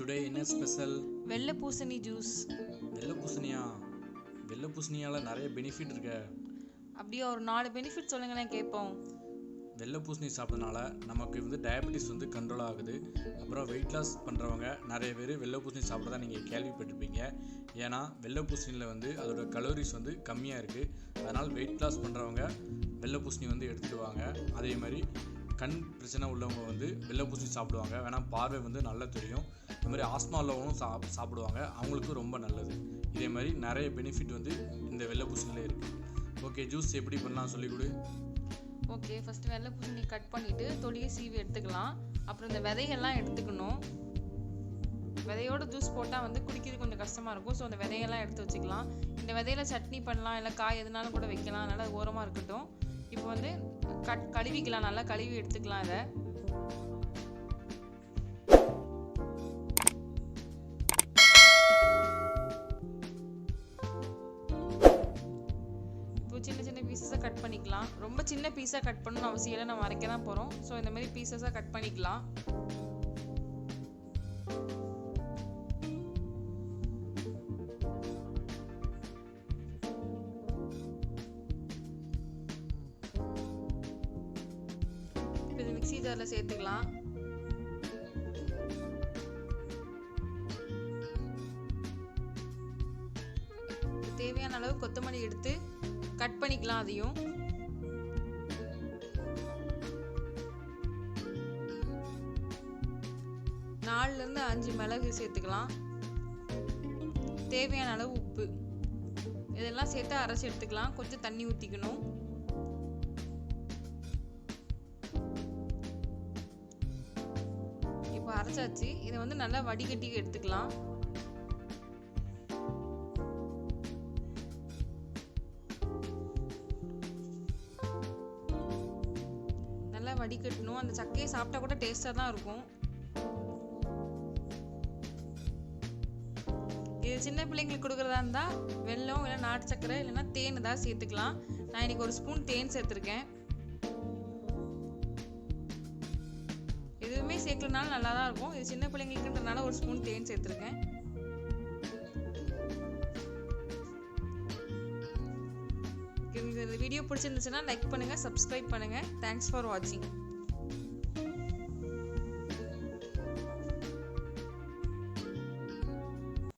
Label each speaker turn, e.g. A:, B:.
A: Today என்ன special
B: வெள்ளை பூசணி ஜூஸ்
A: வெள்ளை பூசணியா? வெள்ளை பூசணியால் நிறைய பெனிஃபிட் இருக்க.
B: அப்படியே ஒரு நாலு பெனிஃபிட் சொல்லுங்களேன் கேட்போம்.
A: வெள்ளை பூசணி சாப்பிட்றதுனால நமக்கு வந்து டயபெட்டிஸ் வந்து கண்ட்ரோல் ஆகுது. அப்புறம் வெயிட் லாஸ் பண்ணுறவங்க நிறைய பேர் வெள்ளை பூசணி சாப்பிட்றதா நீங்கள் கேள்விப்பட்டிருப்பீங்க. ஏன்னா வெள்ளை பூசணியில் வந்து அதோட கலோரிஸ் வந்து கம்மியாக இருக்குது அதனால் வெயிட் லாஸ் பண்ணுறவங்க வெள்ளை பூசணி வந்து எடுத்துடுவாங்க அதே மாதிரி கண் பிரச்சனை உள்ளவங்க வந்து வெள்ளை பூசி சாப்பிடுவாங்க. வேணால் பார்வை வந்து நல்லா தெரியும். இந்த மாதிரி ஆஸ்மா உள்ளவங்களும் சா சாப்பிடுவாங்க. அவங்களுக்கும் ரொம்ப நல்லது. இதே மாதிரி நிறைய பெனிஃபிட் வந்து இந்த வெள்ளை பூசணியில் இருக்குது ஓகே ஜூஸ் எப்படி பண்ணலாம் சொல்லிக் கொடு.
B: ஓகே ஃபஸ்ட்டு வெள்ளை பூசணி கட் பண்ணிவிட்டு தொலியை சீவி எடுத்துக்கலாம். அப்புறம் இந்த விதைகள்லாம் எடுத்துக்கணும். விதையோட ஜூஸ் போட்டால் வந்து குடிக்கிறது கொஞ்சம் கஷ்டமாக இருக்கும். ஸோ அந்த விதையெல்லாம் எடுத்து வச்சுக்கலாம். இந்த விதையில சட்னி பண்ணலாம் இல்லை காய் எதுனாலும் கூட வைக்கலாம். அதனால் ஓரமாக இருக்கட்டும். இப்போ வந்து கட் கழுவிக்கலாம் நல்லா கழுவி எடுத்துக்கலாம் இதை. இப்போ சின்ன சின்ன பீசஸாக கட் பண்ணிக்கலாம். ரொம்ப சின்ன பீஸாக கட் பண்ணணும்னு அவசியம் இல்லை. நம்ம அரைக்க தான் போகிறோம் ஸோ இந்த மாதிரி பீசஸாக கட் பண்ணிக்கலாம். ப்ரொசீஜரில் சேர்த்துக்கலாம். தேவையான அளவு கொத்தமல்லி எடுத்து கட் பண்ணிக்கலாம் அதையும். நாலுலேருந்து அஞ்சு மிளகு சேர்த்துக்கலாம். தேவையான அளவு உப்பு. இதெல்லாம் சேர்த்து அரைச்சி எடுத்துக்கலாம். கொஞ்சம் தண்ணி ஊற்றிக்கணும் இப்போ அரைச்சாச்சு. இதை வந்து நல்லா வடிகட்டி எடுத்துக்கலாம். நல்லா வடிகட்டணும். அந்த சக்கையை சாப்பிட்டா கூட டேஸ்டாக தான் இருக்கும். இது சின்ன பிள்ளைங்களுக்கு கொடுக்குறதா இருந்தால் வெல்லம் இல்லை நாட்டு சக்கரை இல்லைன்னா தேன் ஏதாவது சேர்த்துக்கலாம். நான் இன்னைக்கு ஒரு ஸ்பூன் தேன் சேர்த்துருக்கேன். சேர்க்கலனாலும் நல்லா தான் இருக்கும். இது சின்ன பிள்ளைங்களுக்குன்றனால ஒரு ஸ்பூன் தேன் சேர்த்துருக்கேன். இந்த வீடியோ பிடிச்சிருந்துச்சுன்னா லைக் பண்ணுங்கள் சப்ஸ்கிரைப் பண்ணுங்கள் தேங்க்ஸ் ஃபார் வாட்சிங்